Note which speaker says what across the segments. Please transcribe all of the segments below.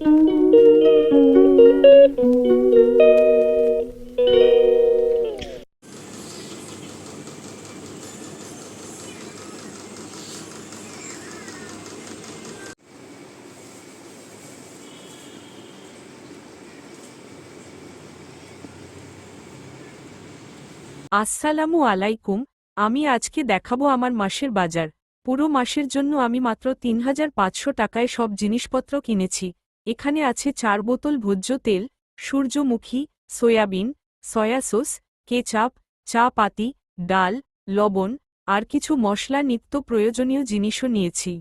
Speaker 1: আসসালামু আলাইকুম, আমি আজকে দেখাবো আমার মাসের বাজার। পুরো মাসের জন্য আমি মাত্র তিন হাজার পাঁচশো টাকায় সব জিনিসপত্র কিনেছি। এখানে আছে চার বোতল ভোজ্য তেল, সূর্যমুখী, সয়াবিন, সয়া সস, কেচাপ, চা পাতি, ডাল, লবণ, আর কিছু মশলা নিত্য প্রয়োজনীয় জিনিসও নিয়েছি।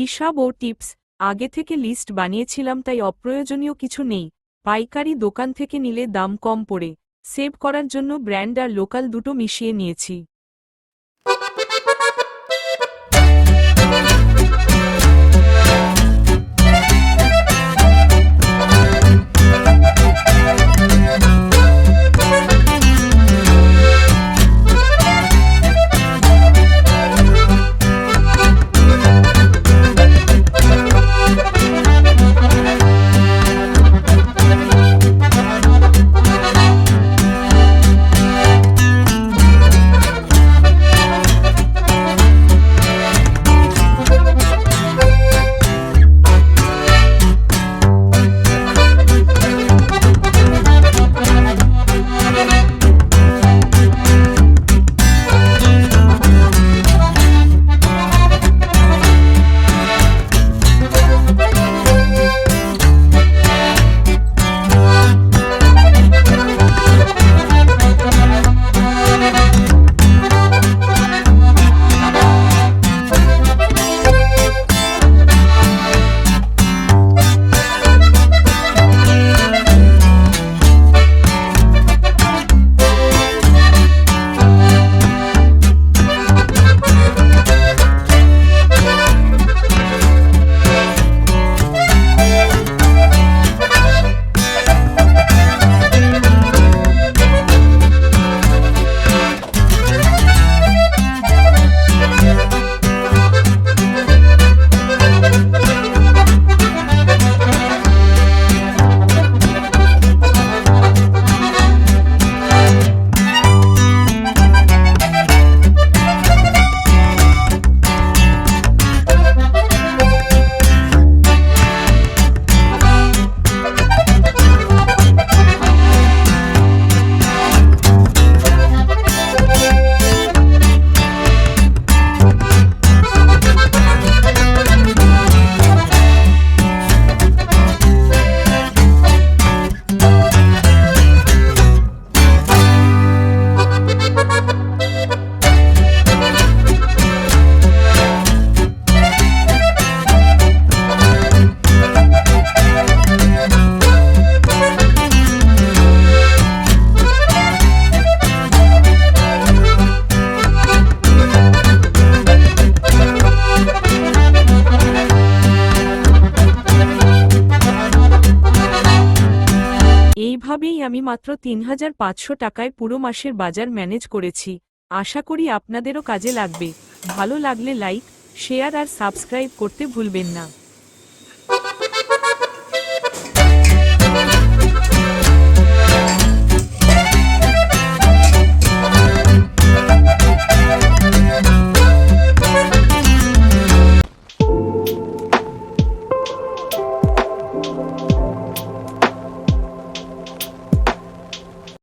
Speaker 1: হিসাব ও টিপস। আগে থেকে লিস্ট বানিয়েছিলাম তাই অপ্রয়োজনীয় কিছু নেই। পাইকারি দোকান থেকে নিলে দাম কম পড়ে। সেভ করার জন্য ব্র্যান্ড আর লোকাল দুটো মিশিয়ে নিয়েছি। আমি মাত্র তিন হাজার পাঁচশো টাকায় পুরো মাসের বাজার ম্যানেজ করেছি। আশা করি আপনাদেরও কাজে লাগবে। ভালো লাগলে লাইক, শেয়ার আর সাবস্ক্রাইব করতে ভুলবেন না।